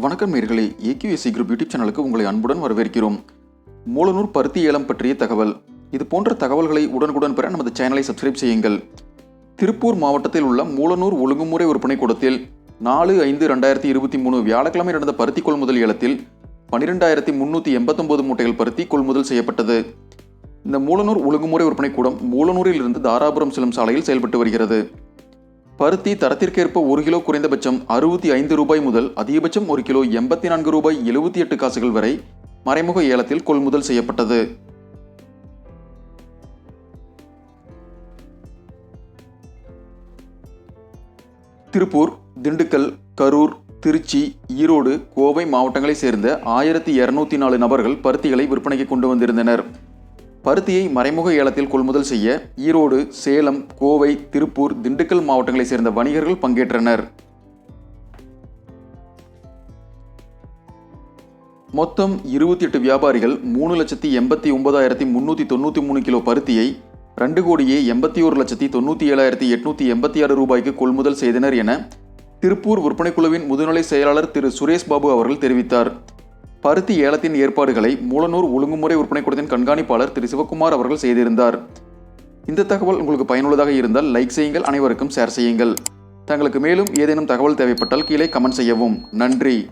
வணக்கம் நேர்களே. AQSC group YouTube சேனலுக்கு உங்களை அன்புடன் வரவேற்கிறோம். மூலனூர் பருத்தி ஏலம் பற்றிய தகவல். இது போன்ற தகவல்களை உடனுக்குடன் பெற நமது சேனலை சப்ஸ்கிரைப் செய்யுங்கள். திருப்பூர் மாவட்டத்தில் உள்ள மூலனூர் ஒழுங்குமுறை விற்பனை கூடத்தில் நாலு ஐந்து ரெண்டாயிரத்தி இருபத்தி மூணு வியாழக்கிழமை நடந்த பருத்தி கொள்முதல் ஏலத்தில் பன்னிரெண்டாயிரத்தி முன்னூற்றி எண்பத்தொம்போது மூட்டைகள் பருத்தி கொள்முதல் செய்யப்பட்டது. இந்த மூலனூர் ஒழுங்குமுறை விற்பனை கூடம் மூலனூரில் இருந்து தாராபுரம் செல்லும் சாலையில் செயல்பட்டு வருகிறது. பருத்தி தரத்திற்கேற்ப ஒரு கிலோ குறைந்தபட்சம் அறுபத்தி ஐந்து ரூபாய் முதல் அதிகபட்சம் ஒரு கிலோ எண்பத்தி நான்கு ரூபாய் எழுபத்தி எட்டு காசுகள் வரை மறைமுக ஏலத்தில் கொள்முதல் செய்யப்பட்டது. திருப்பூர் திண்டுக்கல் கரூர் திருச்சி ஈரோடு கோவை மாவட்டங்களைச் சேர்ந்த ஆயிரத்தி இருநூத்தி நாலு நபர்கள் பருத்திகளை விற்பனைக்கு கொண்டு வந்திருந்தனர். பருத்தியை மறைமுக ஏலத்தில் கொள்முதல் செய்ய ஈரோடு சேலம் கோவை திருப்பூர் திண்டுக்கல் மாவட்டங்களைச் சேர்ந்த வணிகர்கள் பங்கேற்றனர். மொத்தம் இருபத்தி எட்டு வியாபாரிகள் மூணு லட்சத்தி எண்பத்தி ஒன்பதாயிரத்தி முன்னூற்றி தொண்ணூற்றி மூணு கிலோ பருத்தியை ரெண்டு கோடியே எண்பத்தி ஒரு லட்சத்தி தொண்ணூற்றி ஏழாயிரத்தி எட்நூற்றி எண்பத்தி ஆறு ரூபாய்க்கு கொள்முதல் செய்தனர் என திருப்பூர் விற்பனை குழுவின் முதுநிலை செயலாளர் திரு. சுரேஷ் பாபு அவர்கள் தெரிவித்தார். பருத்தி ஏலத்தின் ஏற்பாடுகளை மூலனூர் ஒழுங்குமுறை விற்பனை கூடத்தின் கண்காணிப்பாளர் திரு சிவகுமார் அவர்கள் செய்திருந்தார். இந்த தகவல் உங்களுக்கு பயனுள்ளதாக இருந்தால் லைக் செய்யுங்கள் அனைவருக்கும் ஷேர் செய்யுங்கள். தங்களுக்கு மேலும் ஏதேனும் தகவல் தேவைப்பட்டால் கீழே கமெண்ட் செய்யவும். நன்றி.